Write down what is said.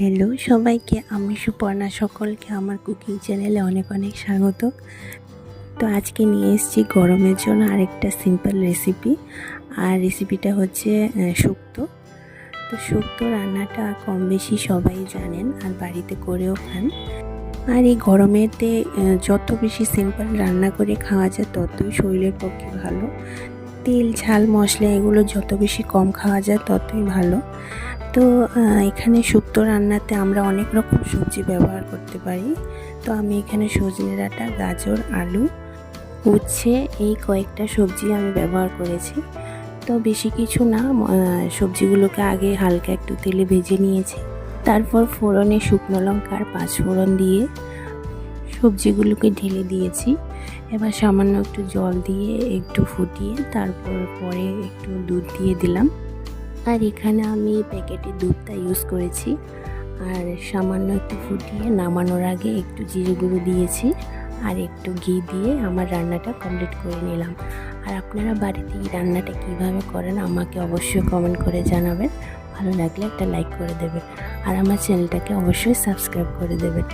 Hello সবাইকে, আমি সুপর্ণা সকলকে আমার কুকিং চ্যানেলে অনেক অনেক স্বাগত। তো আজকে নিয়ে এসেছি গরমের জন্য আরেকটা সিম্পল রেসিপি আর রেসিপিটা হচ্ছে শুক্তো। তো শুক্তো রান্নাটা কম বেশি সবাই জানেন আর বাড়িতে করেও খান। আর এই গরমেতে যত বেশি সিম্পল রান্না করে খাওয়া যায়, ততই শরীরের পক্ষে ভালো। তেল, ঝাল, মশলা, এগুলো যত বেশি কম খাওয়া যায়, ততই ভালো। তো এখানে শুক্তো রান্নাতে আমরা অনেক রকম সবজি ব্যবহার করতে পারি। তো আমি এখানে সজনে ডাঁটা, গাজর, আলু, উচ্ছে এই কয়েকটা সবজি আমি ব্যবহার করেছি। তো বেশি কিছু না সবজিগুলোকে আগে হালকা একটু তেলে ভেজে নিয়েছি। তারপর ফোড়নে শুকনো লঙ্কার পাঁচ ফোড়ন দিয়ে সবজিগুলোকে ঢেলে দিয়েছি। এবার সামান্য একটু জল দিয়ে একটু ফুটিয়ে তারপর পরে একটু দুধ দিয়ে দিলাম। আর এখানে আমি প্যাকেটে দুধটা ইউজ করেছি। আর সামান্য একটু ফুটিয়ে নামানোর আগে একটু জিরে গুঁড়ো দিয়েছি আর একটু ঘি দিয়ে আমার রান্নাটা কমপ্লিট করে নিলাম। আর আপনারা বাড়িতে এই রান্নাটা কীভাবে করেন আমাকে অবশ্যই কমেন্ট করে জানাবেন। ভালো লাগলে একটা লাইক করে দেবেন। আর আমার চ্যানেলটাকে অবশ্যই সাবস্ক্রাইব করে দেবেন।